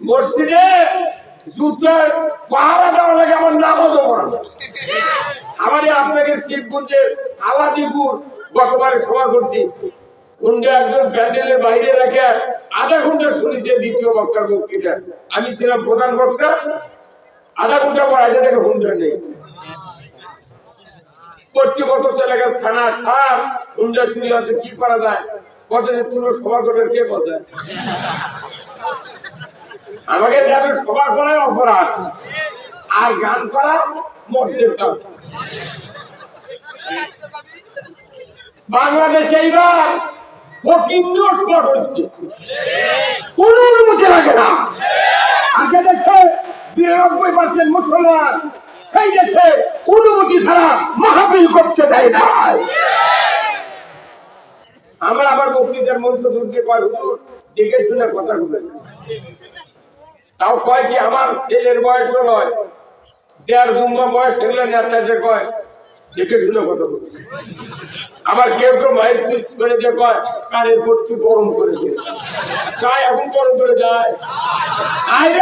মসজিদে জুতার পাহারা দেওয়া লাগে আমার নামও দেবো আমার আপনাকে শিবগঞ্জের আলাদিপুর গতবারে সভা করছি। রেখে আধা ঘণ্টা শুনেছে দ্বিতীয় আমি প্রধান আধা ঘণ্টা পর নেই কর্তৃপক্ষ থানা ছাড়। হুন্ডা চুরি হচ্ছে কি করা যায়? কতদিন তুলো সভা করবে কে আমাকে অপরাধ, আর গান করা মর্দের বাংলাদেশে এইবার কোন লাগে না। মুসলমান, সেই দেশে অনুমতি ছাড়া মাহাবিল করতে দেয় না আমরা আবার বক্তৃতার মন্ত্র দুর্গে কয় দেখে শুনে কথা বলে তাও কয় কি, আমার ছেলের বয়স নয়। দেড় গুম্বা বয়স এগুলো নেতা এসে কয়, দেখে শুনে কথা বলে আবার কেউ কেউ মায়ের পিস ছেড়ে দিয়ে কয়, কানের পট্টু গরম করেছে। গায়ে এখন গরম করে যায়। আয়!